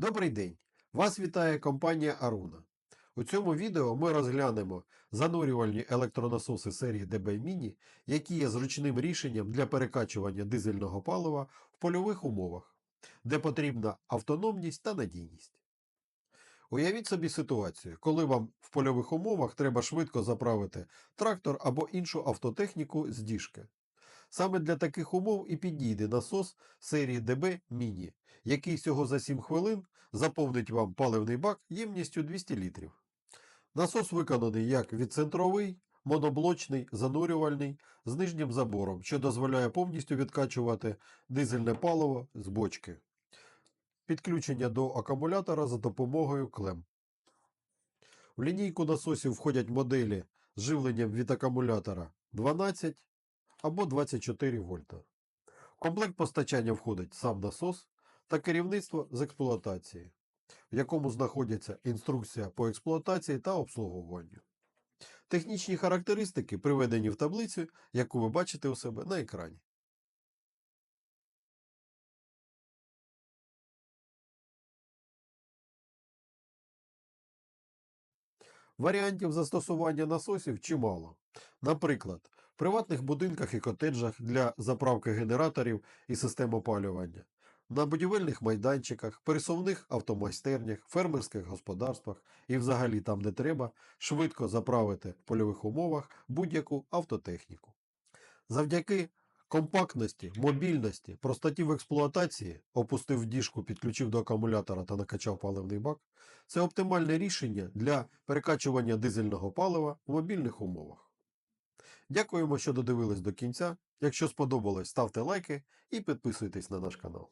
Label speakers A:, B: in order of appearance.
A: Добрий день! Вас вітає компанія Aruna. У цьому відео ми розглянемо занурювальні електронасоси серії DB Mini, які є зручним рішенням для перекачування дизельного палива в польових умовах, де потрібна автономність та надійність. Уявіть собі ситуацію, коли вам в польових умовах треба швидко заправити трактор або іншу автотехніку з діжки. Саме для таких умов і підійде насос серії DB Mini, який всього за 7 хвилин заповнить вам паливний бак ємністю 200 літрів. Насос виконаний як відцентровий, моноблочний, занурювальний з нижнім забором, що дозволяє повністю відкачувати дизельне паливо з бочки. Підключення до акумулятора за допомогою клем. В лінійку насосів входять моделі з живленням від акумулятора 12 або 24 вольта. В комплект постачання входить сам насос та керівництво з експлуатації, в якому знаходиться інструкція по експлуатації та обслуговуванню. Технічні характеристики приведені в таблицю, яку ви бачите у себе на екрані. Варіантів застосування насосів чимало. Наприклад, приватних будинках і котеджах для заправки генераторів і систем опалювання, на будівельних майданчиках, пересувних автомайстернях, фермерських господарствах і взагалі там, де треба, швидко заправити в польових умовах будь-яку автотехніку. Завдяки компактності, мобільності, простоті в експлуатації, опустив діжку, підключив до акумулятора та накачав паливний бак, це оптимальне рішення для перекачування дизельного палива в мобільних умовах. Дякуємо, що додивились до кінця. Якщо сподобалось, ставте лайки і підписуйтесь на наш канал.